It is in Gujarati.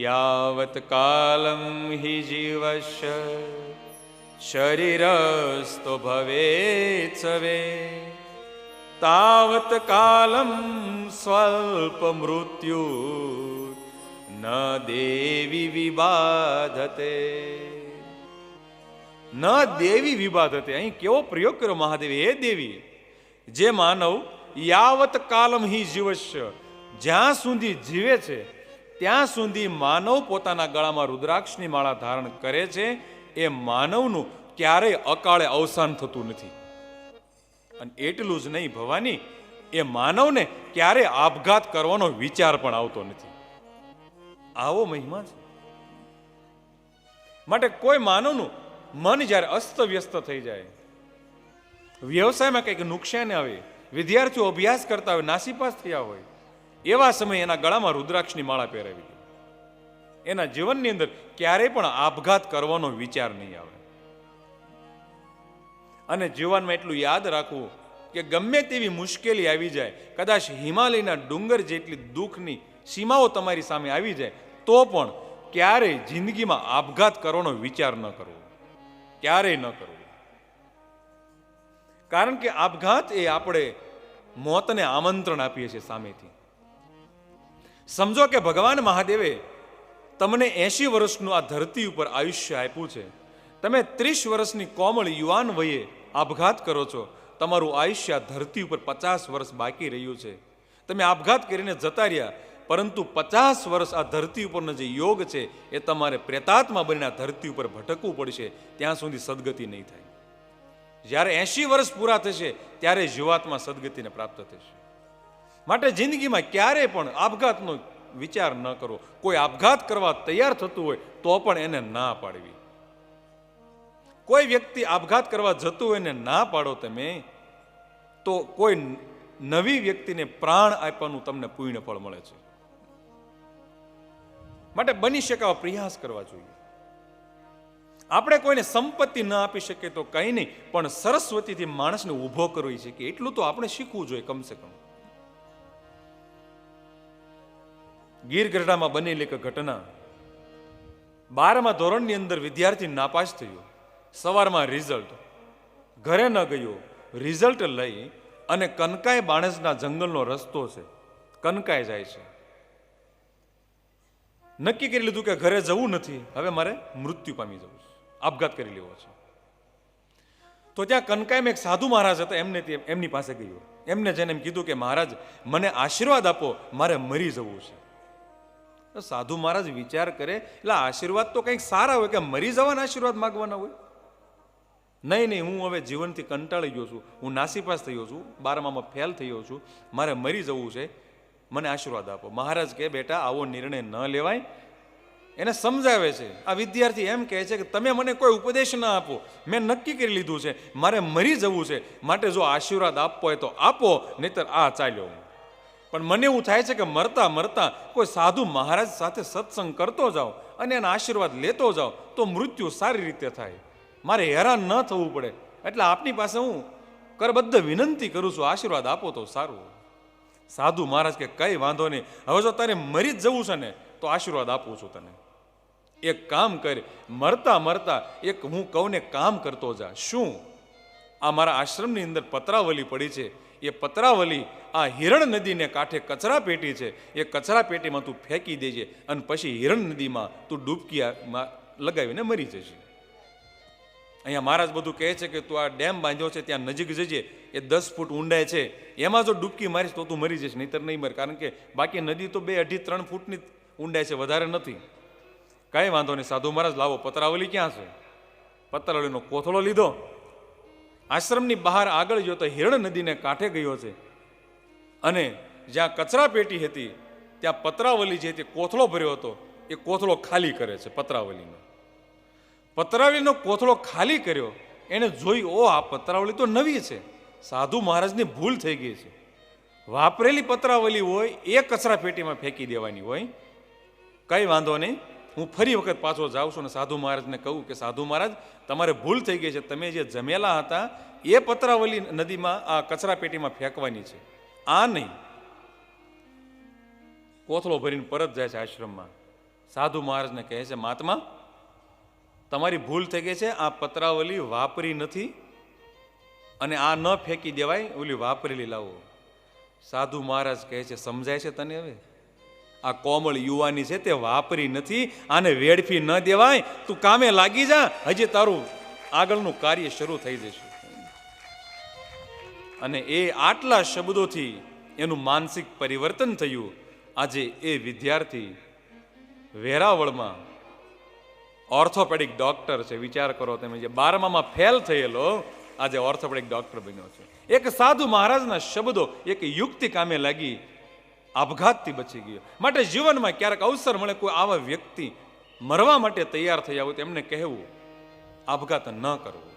યાવત કાલમ હિ જીવશ. શરીરસ્તો ભવે સવે તાવત કાલમ સ્વલ્પ મૃત્યુ. ન દેવી વિવાધતે ન દેવી વિબાધતે. અહીં કેવો પ્રયોગ કર્યો મહાદેવ? એ દેવી, જે માનવ યાવત કાલમ હિ જીવશ્ય જ્યાં સુધી જીવે છે ત્યાં સુધી માનવ પોતાના ગળામાં રુદ્રાક્ષની માળા ધારણ કરે છે, એ માનવનું ક્યારેય અકાળે અવસાન થતું નથી. અને એટલું જ નહીં ભવાની, એ માનવને ક્યારેય આપઘાત કરવાનો વિચાર પણ આવતો નથી. આવો મહિમા છે. માટે કોઈ માનવનું મન જ્યારે અસ્તવ્યસ્ત થઈ જાય, વ્યવસાયમાં કંઈક નુકસાન આવે, વિદ્યાર્થીઓ અભ્યાસ કરતા હોય, નાસીપાસ થયા હોય એવા સમયે એના ગળામાં રુદ્રાક્ષની માળા પહેરાવી દે એના જીવનની અંદર ક્યારેય પણ આપઘાત કરવાનો વિચાર નહીં આવે. અને જીવનમાં એટલું યાદ રાખવું કે ગમે તેવી મુશ્કેલી આવી જાય, કદાચ હિમાલયના ડુંગર જેટલી દુઃખની સીમાઓ તમારી સામે આવી જાય, તો પણ ક્યારેય જિંદગીમાં આપઘાત કરવાનો વિચાર ન કરવો. ક્યારેય ન કરવો. કારણ કે આપઘાત એ આપણે મોતને આમંત્રણ આપીએ છીએ સામેથી. સમજો કે ભગવાન મહાદેવે તમને એંશી વર્ષનું આ ધરતી ઉપર આયુષ્ય આપ્યું છે. તમે ત્રીસ વર્ષની કોમળ યુવાન વયે આપઘાત કરો છો. તમારું આયુષ્ય આ ધરતી ઉપર પચાસ વર્ષ બાકી રહ્યું છે. તમે આપઘાત કરીને જતા રહ્યા, પરંતુ પચાસ વર્ષ આ ધરતી ઉપરનો જે યોગ છે એ તમારે પ્રેતાત્મા બનીને આ ધરતી ઉપર ભટકવું પડશે. ત્યાં સુધી સદગતિ નહીં થાય. જ્યારે એંશી વર્ષ પૂરા થશે, ત્યારે જીવાત્મા સદગતિને પ્રાપ્ત થશે. માટે જિંદગીમાં ક્યારેય પણ આપઘાતનો વિચાર ન કરો. કોઈ આપઘાત કરવા તૈયાર થતું હોય તો પણ એને ના પાડવી. કોઈ વ્યક્તિ આપઘાત કરવા જતું હોય ને ના પાડો તમે, તો કોઈ નવી વ્યક્તિને પ્રાણ આપવાનું તમને પુણ્ય ફળ મળે છે. માટે બની શકે પ્રયાસ કરવા જોઈએ. આપણે કોઈને સંપત્તિ ન આપી શકીએ તો કંઈ નહીં, પણ સરસ્વતીથી માણસને ઊભો કરવી કે એટલું તો આપણે શીખવું જોઈએ કમસે કમ. ગીર ગઢડામાં બનેલી એક ઘટના બારમા ધોરણની અંદર વિદ્યાર્થી નાપાસ થયો. સવારમાં રિઝલ્ટ ઘરે ન ગયો. રિઝલ્ટ લઈ અને કનકાય બાણસના જંગલનો રસ્તો છે. કનકાઈ જાય છે. નક્કી કરી લીધું કે ઘરે જવું નથી. હવે મારે મૃત્યુ પામી જવું છે. આપઘાત કરી લેવો છે. તો ત્યાં કનકાઈમાં એક સાધુ મહારાજ હતા. એમને એમની પાસે ગયો. એમને જઈને એમ કીધું કે મહારાજ, મને આશીર્વાદ આપો. મારે મરી જવું છે. તો સાધુ મહારાજ વિચાર કરે એટલે આશીર્વાદ તો કંઈક સારા હોય, કે મરી જવાના આશીર્વાદ માગવાના હોય? નહીં નહીં, હું હવે જીવનથી કંટાળી ગયો છું. હું નાસીપાસ થયો છું, બારમામાં ફેલ થયો છું. મારે મરી જવું છે. મને આશીર્વાદ આપો. મહારાજ કે બેટા, આવો નિર્ણય ન લેવાય. એને સમજાવે છે. આ વિદ્યાર્થી એમ કહે છે કે, તમે મને કોઈ ઉપદેશ ના આપો. મેં નક્કી કરી લીધું છે. મારે મરી જવું છે. માટે જો આશીર્વાદ આપવો હોય તો આપો, નહીતર આ ચાલ્યો હું. પણ મને એવું થાય છે કે મરતા મરતા કોઈ સાધુ મહારાજ સાથે સત્સંગ કરતો જાઓ અને એના આશીર્વાદ લેતો જાઓ તો મૃત્યુ સારી રીતે થાય. મારે હેરાન ન થવું પડે. એટલે આપની પાસે હું કરબદ્ધ વિનંતી કરું છું, આશીર્વાદ આપો તો સારું. સાધુ મહારાજ કે કઈ વાંધો નહીં. હવે જો તારે મરી જ જવું છે ને, તો આશીર્વાદ આપું છું તને. એક કામ કર, મરતા મરતા એક હું કહું ને કામ કરતો જા. શું? આ મારા આશ્રમની અંદર પતરાવલી પડી છે. એ પતરાવલી આ હિરણ નદીને કાંઠે કચરા પેટી છે. એ કચરા પેટીમાં તું ફેંકી દેજે અને પછી હિરણ નદીમાં તું ડૂબકી લગાવીને મરી જશે અહીંયા મહારાજ બધું કહે છે કે તું આ ડેમ બાંધ્યો છે, ત્યાં નજીક જજે. એ દસ ફૂટ ઊંડાઈ છે. એમાં જો ડૂબકી મારીશ તો તું મરી જશે નહીતર નહીં મર. કારણ કે બાકી નદી તો બે અઢી ત્રણ ફૂટની ઊંડાય છે, વધારે નથી. કાંઈ વાંધો નહીં, સાધુ મહારાજ, લાવો, પતરાવલી ક્યાં છે? પતરાવલીનો કોથળો લીધો. આશ્રમની બહાર આગળ જો તો હિરણ નદીને કાંઠે ગયો છે. અને જ્યાં કચરા પેટી હતી, ત્યાં પતરાવલી જે તે કોથળો ભર્યો હતો, એ કોથળો ખાલી કરે છે પતરાવલીનો. પતરાવલીનો કોથળો ખાલી કર્યો, એને જોઈ ઓ આ પતરાવલી તો નવી છે. સાધુ મહારાજની ભૂલ થઈ ગઈ છે. વાપરેલી પતરાવલી હોય, એ કચરા પેટીમાં ફેંકી દેવાની હોય. કઈ વાંધો નહીં. હું ફરી વખત પાછો જાઉં છું અને સાધુ મહારાજને કહું કે, સાધુ મહારાજ, તમારે ભૂલ થઈ ગઈ છે. તમે જે જમેલા હતા, એ પતરાવલી નદીમાં, આ કચરા પેટીમાં ફેંકવાની છે. આ નહીં. કોથળો ભરીને પરત જાય છે આશ્રમમાં. સાધુ મહારાજને કહે છે, મહાત્મા, તમારી ભૂલ થઈ ગઈ છે. આ પત્રાવલી વાપરી નથી અને આ ન ફેંકી દેવાય. ઓલી વાપરેલી લાવો. સાધુ મહારાજ કહે છે, સમજાય છે તને હવે? આ કોમળ યુવાની છે તે વાપરી નથી, આને વેડફી ન દેવાય. તું કામે લાગી જા, હજી તારું આગળનું કાર્ય શરૂ થઈ જશે. અને એ આટલા શબ્દોથી એનું માનસિક પરિવર્તન થયું. આજે એ વિદ્યાર્થી વેરાવળમાં ઓર્થોપેડિક ડોક્ટર છે. વિચાર કરો તમે જે બારમામાં ફેલ થયેલો, આજે ઓર્થોપેડિક ડોક્ટર બન્યો છે. એક સાધુ મહારાજના શબ્દો, એક યુક્તિ કામે લાગી. આપઘાતથી બચી ગયો. માટે જીવનમાં ક્યારેક અવસર મળે કોઈ આવા વ્યક્તિ મરવા માટે તૈયાર થયા હોય તો એમને કહેવું, આપઘાત ન કરવો.